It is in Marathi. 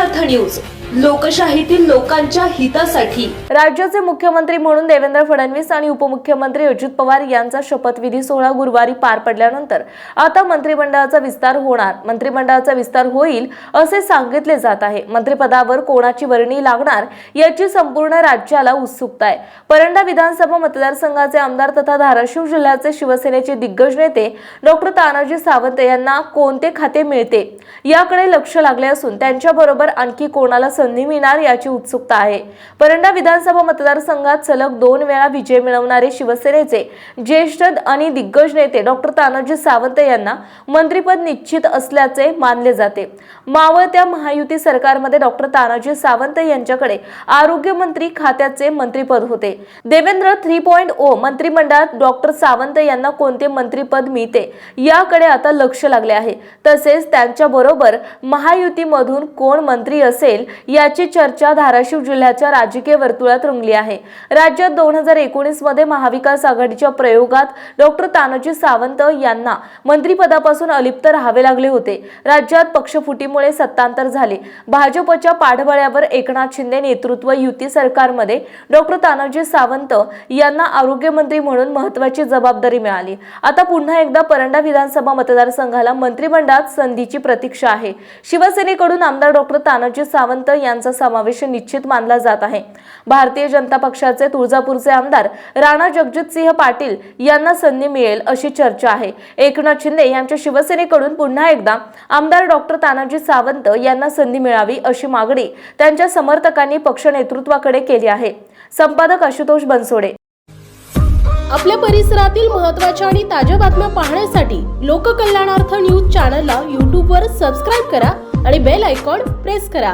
अर्थ न्यूज लोकशाहीतील लोकांच्या हितासाठी. राज्याचे मुख्यमंत्री म्हणून देवेंद्र फडणवीस आणि उपमुख्यमंत्री अजित पवार यांचा शपथविधी सोहळा गुरुवारी पार पडल्यानंतर आता मंत्रिमंडळाचा विस्तार होणार. मंत्रिमंडळाचा विस्तार होईल असे सांगितले जात आहे. मंत्रिपदावर कोणाची वर्णी लागणार याची संपूर्ण राज्याला उत्सुकता आहे. परंडा विधानसभा मतदारसंघाचे आमदार तथा धाराशिव जिल्ह्याचे शिवसेनेचे दिग्गज नेते डॉक्टर तानाजी सावंत यांना कोणते खाते मिळते याकडे लक्ष लागले असून त्यांच्याबरोबर आणखी कोणाला संधी मिळणार याची उत्सुकता आहे. परंडा विधानसभा मतदारसंघात सलग दोन वेळा विजय मिळवणारे शिवसेनेचे ज्येष्ठ आणि दिग्गज नेते डॉक्टर तानाजी सावंत यांना मंत्रीपद निश्चित असल्याचे मानले जाते. मावळत्या महायुती सरकारमध्ये डॉक्टर तानाजी सावंत यांच्याकडे आरोग्यमंत्री खात्याचे मंत्रीपद होते. देवेंद्र थ्री पॉईंट ओ मंत्रिमंडळात डॉक्टर सावंत यांना कोणते मंत्रीपद मिळते याकडे आता लक्ष लागले आहे. तसेच त्यांच्याबरोबर महायुतीमधून कोण मंत्री असेल याची चर्चा धाराशिव जिल्ह्याच्या राजकीय वर्तुळात रंगली आहे. राज्यात दोन हजार एकोणीसमध्ये महाविकास आघाडीच्या प्रयोगात डॉक्टर तानाजी सावंत यांना मंत्रिपदापासून अलिप्त राहावे लागले होते. राज्यात पक्षफुटीमुळे सत्तांतर झाले. भाजपच्या पाठबळ्यावर एकनाथ शिंदे नेतृत्व युती सरकारमध्ये डॉक्टर तानाजी सावंत यांना आरोग्यमंत्री म्हणून महत्वाची जबाबदारी मिळाली. आता पुन्हा एकदा परंडा विधानसभा मतदारसंघाला मंत्रिमंडळात संधीची प्रतीक्षा आहे. शिवसेनेकडून आमदार डॉक्टर तानाजी सावंत यांचा समावेश निश्चित मानला जात आहे. भारतीय जनता पक्षाचे तुळजापूरचे आमदार राणा जगजितसिंह पाटील यांना संधी मिळेल अशी चर्चा आहे. एकनाथ शिंदे यांच्या शिवसेनेकडून पुन्हा एकदा आमदार डॉक्टर तानाजी सावंत यांना संधी मिळावी अशी मागणी त्यांच्या समर्थकांनी पक्ष नेतृत्वाकडे केली आहे. संपादक आशुतोष बनसोडे. आपल्या परिसरातील महत्त्वाच्या आणि ताज्या बातम्या पाहण्यासाठी लोककल्याणार्थ न्यूज चॅनलला यूट्यूबवर सबस्क्राईब करा आणि बेल आयकॉन प्रेस करा.